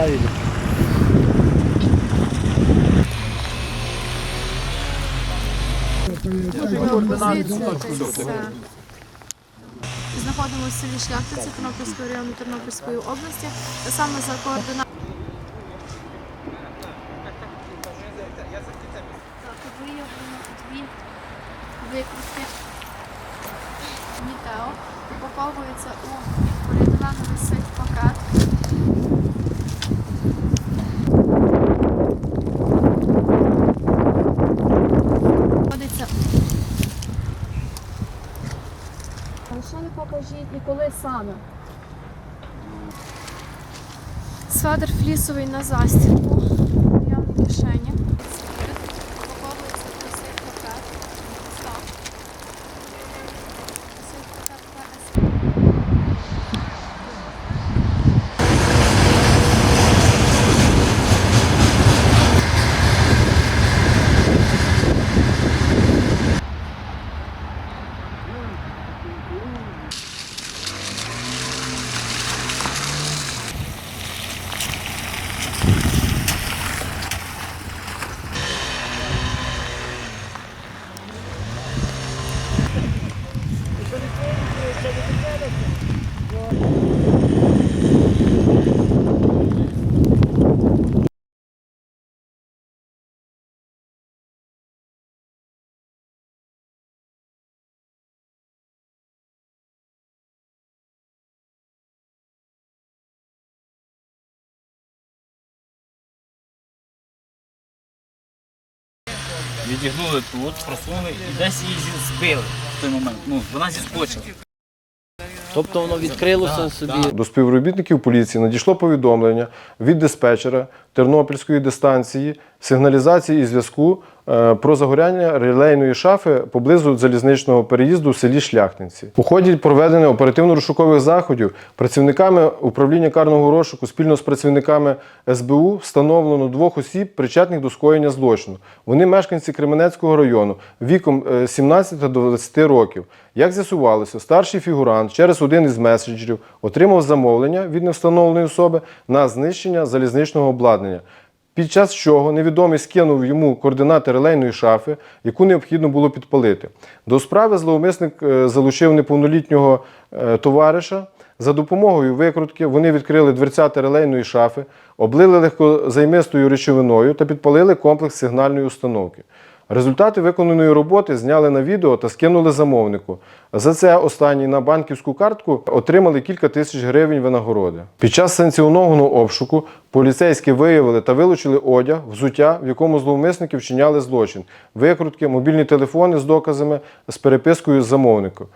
оставили. Позиція. Знаходимося в селі Шляхтиці Тернопільського району Тернопільської області. Та саме за координатами. Виявлено дві викрутки Нітео. Упаковується у поліетиленовий Що не покажіть і коли саме? Сведер флісовий на застірку. Я в кишені. Відігнули тут, просунули і десь її зі- збили в той момент. Ну, вона зіскочила. Тобто воно відкрилося собі. До співробітників поліції надійшло повідомлення від диспетчера Тернопільської дистанції, сигналізації і зв'язку е, про загоряння релейної шафи поблизу залізничного переїзду в селі Шляхтинці. У ході проведення оперативно-розшукових заходів працівниками управління карного розшуку спільно з працівниками СБУ встановлено двох осіб, причетних до скоєння злочину. Вони мешканці Кременецького району віком е, 17 до 20 років. Як з'ясувалося, старший фігурант через один із меседжерів отримав замовлення від невстановленої особи на знищення залізничного обладнання. Під час чого невідомий скинув йому координати релейної шафи, яку необхідно було підпалити. До справи зловмисник е, залучив неповнолітнього е, товариша. За допомогою викрутки вони відкрили дверцята релейної шафи, облили легкозаймистою речовиною та підпалили комплекс сигнальної установки. Результати виконаної роботи зняли на відео та скинули замовнику. За це останній на банківську картку отримали кілька тисяч гривень винагороди. Під час санкціонованого обшуку поліцейські виявили та вилучили одяг, взуття, в якому зловмисники вчиняли злочин, викрутки, мобільні телефони з доказами з перепискою з замовником.